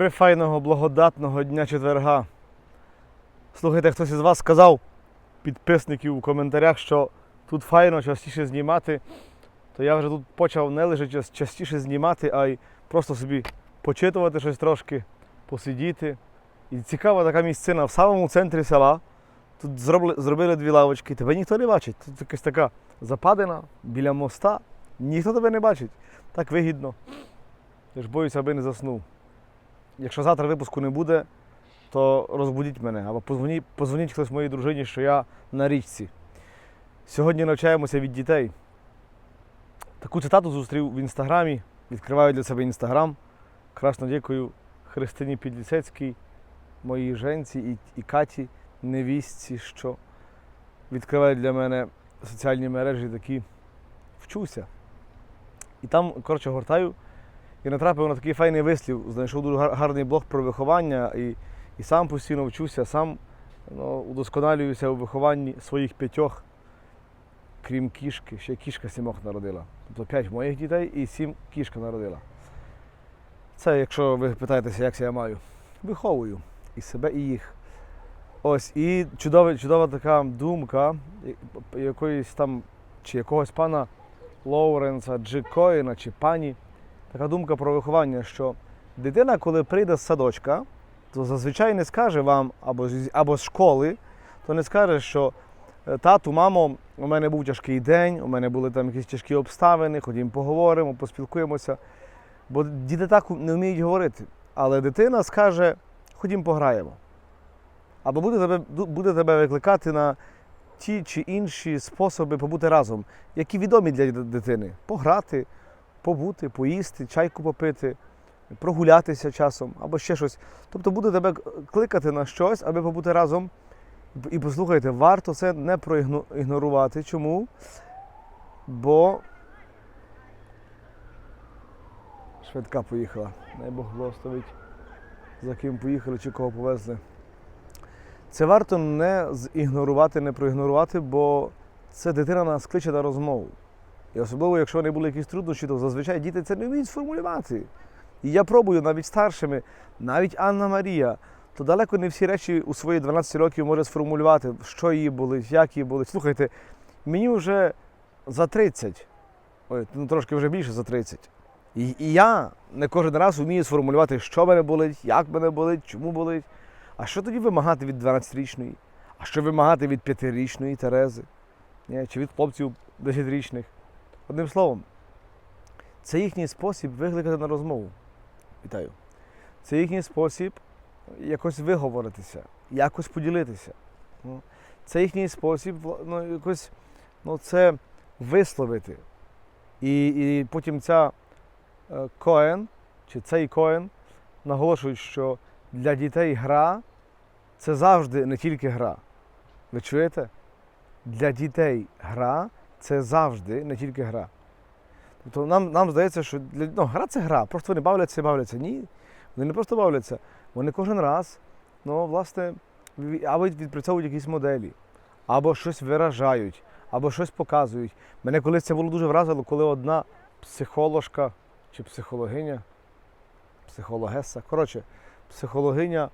Прифайного благодатного дня четверга. Слухайте, хтось із вас сказав, підписників у коментарях, що тут файно частіше знімати, то я вже тут почав не лише частіше знімати, а й просто собі почитувати щось трошки, посидіти. І цікава така місцина в самому центрі села. Тут зробили, зробили дві лавочки, тебе ніхто не бачить. Тут якась така западина біля моста. Ніхто тебе не бачить. Так вигідно. Я ж боюся, аби не заснув. Якщо завтра випуску не буде, то розбудіть мене або позвоніть, позвоніть хтось моїй дружині, що я на річці. Сьогодні навчаємося від дітей. Таку цитату зустрів в інстаграмі. Відкриваю для себе інстаграм. Красно дякую Христині Підліцецькій, моїй женці і, і Каті, невістці, що відкривають для мене соціальні мережі такі вчуся. І там, коротше, гортаю і натрапив на такий файний вислів, знайшов дуже гарний блог про виховання і, і сам постійно вчуся, сам ну, удосконалююся у вихованні своїх п'ятьох, крім кішки, ще кішка сімох народила. Тобто п'ять моїх дітей і сім кішка народила. Це, якщо ви питаєтеся, як це я маю, виховую і себе, і їх. Ось, і чудова, чудова така думка якоїсь там, чи якогось пана Лоуренса, Джи Коїна, чи пані. Така думка про виховання, що дитина, коли прийде з садочка, то зазвичай не скаже вам або з, або з школи, то не скаже, що «Е, тату, мамо, у мене був тяжкий день, у мене були там якісь тяжкі обставини, ходімо поговоримо, поспілкуємося. Бо діти так не вміють говорити. Але дитина скаже, ходімо пограємо. Або буде тебе, буде тебе викликати на ті чи інші способи побути разом, які відомі для дитини. Пограти, побути, поїсти, чайку попити, прогулятися часом або ще щось. Тобто буде тебе кликати на щось, аби побути разом. І послухайте, варто це не проігнорувати. Чому? Бо швидка поїхала. Дай Бог благословить, за ким поїхали чи кого повезли. Це варто не зігнорувати, не проігнорувати, бо це дитина нас кличе на розмову. І особливо, якщо вони були якісь труднощі, то зазвичай діти це не вміють сформулювати. І я пробую навіть старшими, навіть Анна Марія, то далеко не всі речі у свої 12 років може сформулювати, що її болить, як її болить. Слухайте, мені вже за 30, ой, ну трошки вже більше за 30. І, і я не кожен раз вмію сформулювати, що мене болить, як мене болить, чому болить. А що тоді вимагати від 12-річної? А що вимагати від 5-річної Терези? Ні, Чи від хлопців 10-річних? Одним словом, це їхній спосіб викликати на розмову. Вітаю. Це їхній спосіб якось виговоритися, якось поділитися. Ну, Це їхній спосіб ну, якось ну, це висловити. І, і потім ця е, коен, чи цей коен наголошують, що для дітей гра це завжди не тільки гра. Ви чуєте? Для дітей гра це завжди не тільки гра. Тобто нам, нам здається, що для, ну, гра це гра, просто вони бавляться і бавляться. Ні, вони не просто бавляться, вони кожен раз, ну, власне, або відпрацьовують якісь моделі, або щось виражають, або щось показують. Мене колись це було дуже вразило, коли одна психоложка чи психологиня, психологеса, коротше, психологиня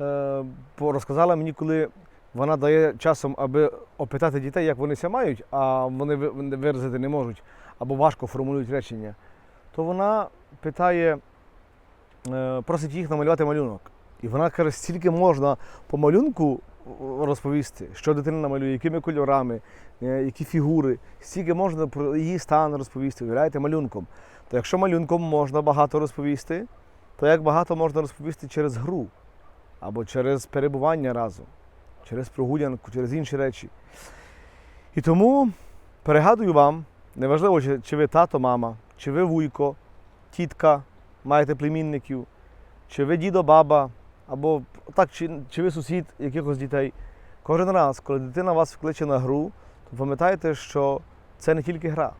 е, розказала мені, коли вона дає часом, аби опитати дітей, як вони ся мають, а вони ви- виразити не можуть, або важко формулюють речення, то вона питає, е, просить їх намалювати малюнок. І вона каже, стільки можна по малюнку е, розповісти, що дитина намалює, якими кольорами, е, які фігури, стільки можна про її стан розповісти, уявляєте, малюнком. То якщо малюнком можна багато розповісти, то як багато можна розповісти через гру або через перебування разом, через прогулянку, через інші речі. І тому перегадую вам, неважливо, чи, ви тато, мама, чи ви вуйко, тітка, маєте племінників, чи ви дідо, баба, або так, чи, чи ви сусід якихось дітей. Кожен раз, коли дитина вас вкличе на гру, то пам'ятайте, що це не тільки гра.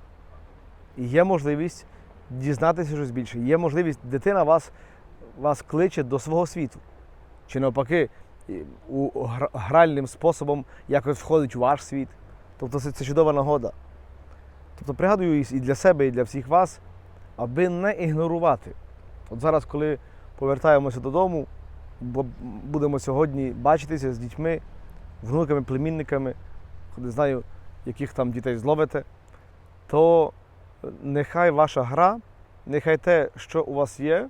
І є можливість дізнатися щось більше. Є можливість, дитина вас, вас кличе до свого світу. Чи навпаки, у гральним способом якось входить у ваш світ. Тобто це, це чудова нагода. Тобто пригадую і для себе, і для всіх вас, аби не ігнорувати. От зараз, коли повертаємося додому, бо будемо сьогодні бачитися з дітьми, внуками, племінниками, не знаю, яких там дітей зловите, то нехай ваша гра, нехай те, що у вас є,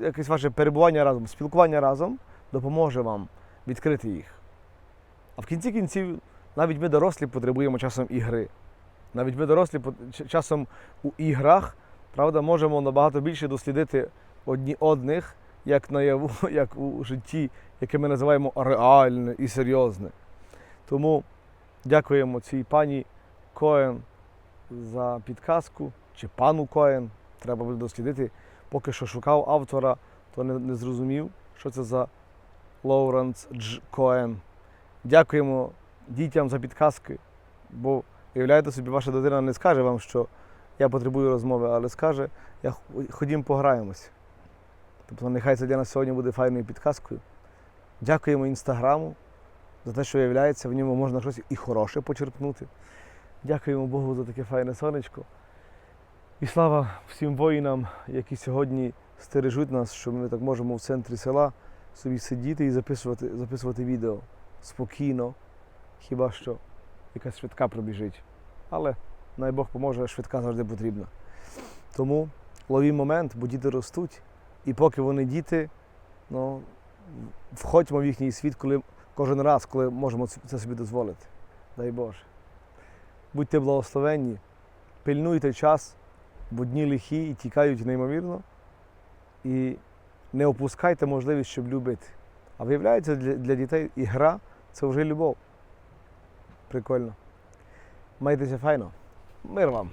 якесь ваше перебування разом, спілкування разом допоможе вам відкрити їх. А в кінці кінців навіть ми дорослі потребуємо часом ігри. Навіть ми дорослі часом у іграх, правда, можемо набагато більше дослідити одні одних, як наяву, як у житті, яке ми називаємо реальне і серйозне. Тому дякуємо цій пані Коен за підказку, чи пану Коен. Треба буде дослідити. Поки що шукав автора, то не, не зрозумів, що це за Лоуренс Дж. Коен. Дякуємо дітям за підказки, бо уявляєте собі, ваша дитина не скаже вам, що я потребую розмови, але скаже, я ходім пограємось. Тобто нехай це для нас сьогодні буде файною підказкою. Дякуємо інстаграму за те, що виявляється, в ньому можна щось і хороше почерпнути. Дякуємо Богу за таке файне сонечко. І слава всім воїнам, які сьогодні стережуть нас, що ми так можемо в центрі села собі сидіти і записувати, записувати відео спокійно, хіба що якась швидка пробіжить. Але най Бог поможе, швидка завжди потрібна. Тому лові момент, бо діти ростуть, і поки вони діти, ну, входьмо в їхній світ, коли кожен раз, коли можемо це собі дозволити. Дай Боже. Будьте благословенні, пильнуйте час, бо дні лихі і тікають неймовірно. І не опускайте можливість, щоб любити. А виявляється, для, дітей і гра це вже любов. Прикольно. Майтеся файно. Мир вам.